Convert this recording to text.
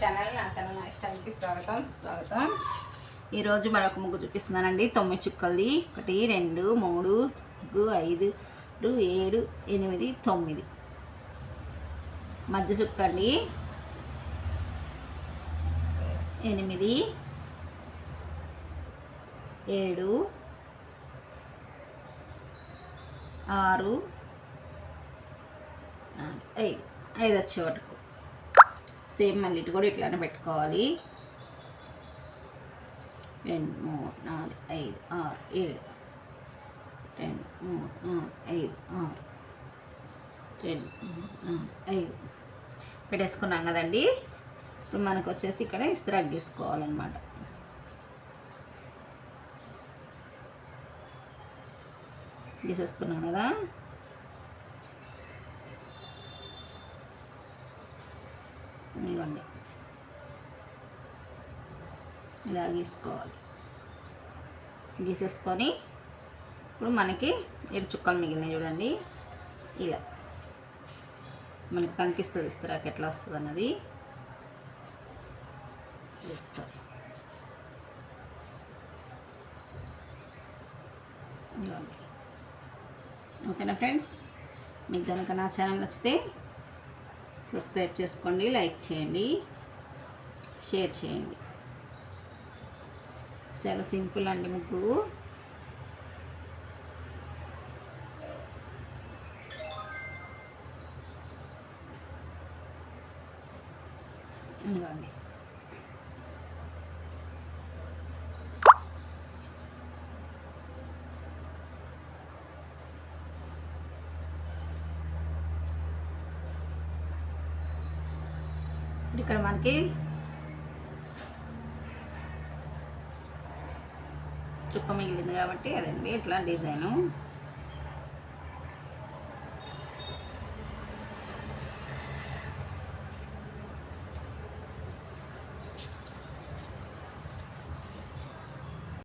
Channel నా channel నా ఇష్టానికి స్వాగతం స్వాగతం ఈరోజు మరొక ముగ్గు చూపిస్తున్నానండి. తొమ్మిది చుక్కలు ఒకటి రెండు మూడు నాలుగు ఐదు ఏడు ఎనిమిది తొమ్మిది. మధ్య చుక్కండి ఎనిమిది ఏడు ఆరు ఐదు ఐదు వచ్చే వరకు. సేమ్ మళ్ళీ ఇటు కూడా ఇట్లానే పెట్టుకోవాలి. రెండు మూడు నాలుగు ఐదు ఆరు ఏడు రెండు మూడు నాలుగు ఐదు ఆరు రెండు మూడు నాలుగు ఐదు. పెట్టేసుకున్నాం కదండి. ఇప్పుడు మనకు వచ్చేసి ఇక్కడ ఇస్త్రాక్ తీసుకోవాలన్నమాట తీసేసుకున్నాం కదా. ఇవ్వండి ఇలా గీసుకోవాలి. గీసేసుకొని ఇప్పుడు మనకి ఏడు చుక్కలు మిగిలినాయి చూడండి. ఇలా. మనకి కనిపిస్తుంది ఇస్తరాకు ఎట్లా వస్తుంది అన్నది. సారీ. ఓకేనా ఫ్రెండ్స్? మీకు కనుక నా ఛానల్ నచ్చితే సబ్స్క్రైబ్ చేసుకోండి లైక్ చేయండి షేర్ చేయండి. చాలా సింపుల్ అండి ముగ్గు. ఇదిగోండి ఇప్పుడు ఇక్కడ మనకి చుక్క మిగిలింది కాబట్టి అదండి. ఇట్లా డిజైను.